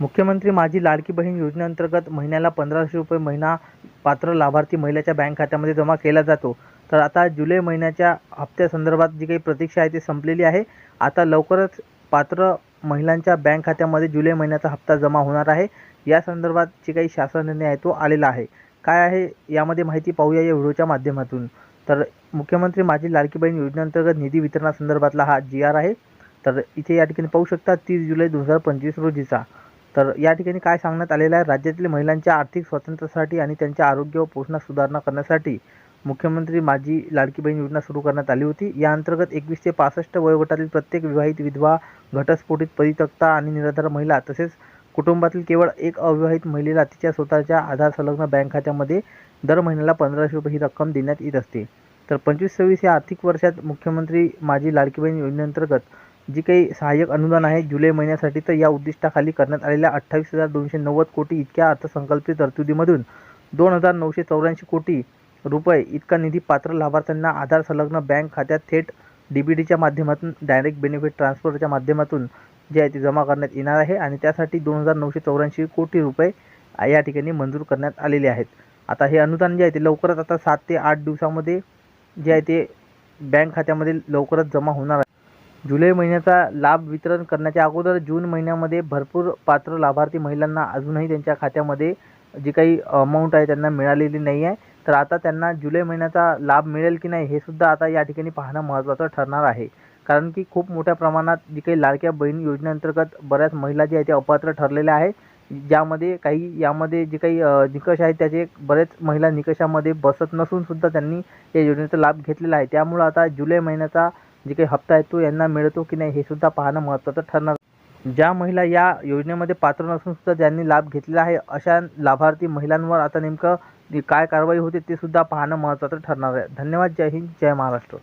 मुख्यमंत्री माझी लाडकी बहीण योजनेअंतर्गत महिन्याला पंधराशे रुपये महिना पात्र लाभार्थी महिलेच्या बँक खात्यामध्ये जमा केला जातो. तर आता जुलै महिन्याच्या हप्त्यासंदर्भात जी काही प्रतीक्षा आहे ती संपलेली आहे. आता लवकरच पात्र महिलांच्या बँक खात्यामध्ये जुलै महिन्याचा हप्ता जमा होणार आहे. या संदर्भात जे काही शासन निर्णय आहे तो आलेला आहे. काय आहे यामध्ये माहिती पाहूया या व्हिडिओच्या माध्यमातून. तर मुख्यमंत्री माझी लाडकी बहीण योजनेअंतर्गत निधी वितरणासंदर्भातला हा जी आर आहे. तर इथे या ठिकाणी पाहू शकता तीस जुलै दोन हजार पंचवीस रोजीचा. तर या ठिकाणी काय सांगण्यात आलेलं आहे? राज्यातील महिलांच्या आर्थिक स्वातंत्र्यासाठी आणि त्यांच्या आरोग्य व पोषणात सुधारणा करण्यासाठी मुख्यमंत्री माझी लाडकी बहीण योजना सुरू करण्यात आली होती. या अंतर्गत एकवीस ते पासष्ट वयोगटातील प्रत्येक विवाहित विधवा घटस्फोटित परित्यक्ता आणि निराधार महिला तसेच कुटुंबातील केवळ एक अविवाहित महिलेला तिच्या स्वतःच्या आधार संलग्न बँक खात्यामध्ये दर महिन्याला पंधराशे रुपये ही रक्कम देण्यात येत असते. तर पंचवीस सव्वीस या आर्थिक वर्षात मुख्यमंत्री माझी लाडकी बहीण योजनेअंतर्गत जी काही सहाय्यक अनुदान आहे जुलै महिन्यासाठी तर या उद्दिष्टाखाली करण्यात आलेल्या अठ्ठावीस हजार दोनशे नव्वद कोटी इतक्या अर्थसंकल्पित तरतुदीमधून दोन हजार नऊशे चौऱ्याऐंशी कोटी रुपये इतका निधी पात्र लाभार्थ्यांना आधार संलग्न बँक खात्यात थेट डी बी डीच्या माध्यमातून डायरेक्ट बेनिफिट ट्रान्सफरच्या माध्यमातून जे आहे ते जमा करण्यात येणार आहे आणि त्यासाठी दोन हजार नऊशे चौऱ्याऐंशी कोटी रुपये या ठिकाणी मंजूर करण्यात आलेले आहेत. आता हे अनुदान जे आहे ते लवकरच आता सात ते आठ दिवसामध्ये जे आहे ते बँक खात्यामध्ये लवकरच जमा होणार आहे. जुलै महिन्याचा लाभ वितरण करण्याच्या अगोदर जून महिन्यामध्ये भरपूर पात्र लाभार्थी महिलांना अजूनही त्यांच्या खात्यामध्ये जी काही अमाऊंट आहे त्यांना मिळालेली नाही आहे. तर आता त्यांना जुलै महिन्याचा लाभ मिळेल की नाही हे सुद्धा आता या ठिकाणी पाहणं महत्त्वाचं ठरणार आहे. कारण की खूप मोठ्या प्रमाणात जी काही लाडक्या बहीण योजनेअंतर्गत बऱ्याच महिला ज्या आहेत त्या अपात्र ठरलेल्या आहे ज्यामध्ये काही यामध्ये जे काही निकष आहेत त्याचे बरेच महिला निकषामध्ये बसत नसून सुद्धा त्यांनी या योजनेचा लाभ घेतलेला आहे. त्यामुळं आता जुलै महिन्याचा जे काही हप्ता आहे तो यांना मिळतो की नाही हे सुद्धा पाहणं महत्त्वाचं ठरणार. ज्या महिला या योजनेमध्ये पात्र नसून सुद्धा ज्यांनी लाभ घेतलेला आहे अशा लाभार्थी महिलांवर आता नेमकं काय कारवाई होते ते सुद्धा पाहणं महत्त्वाचं ठरणार आहे. धन्यवाद. जय हिंद. जय महाराष्ट्र.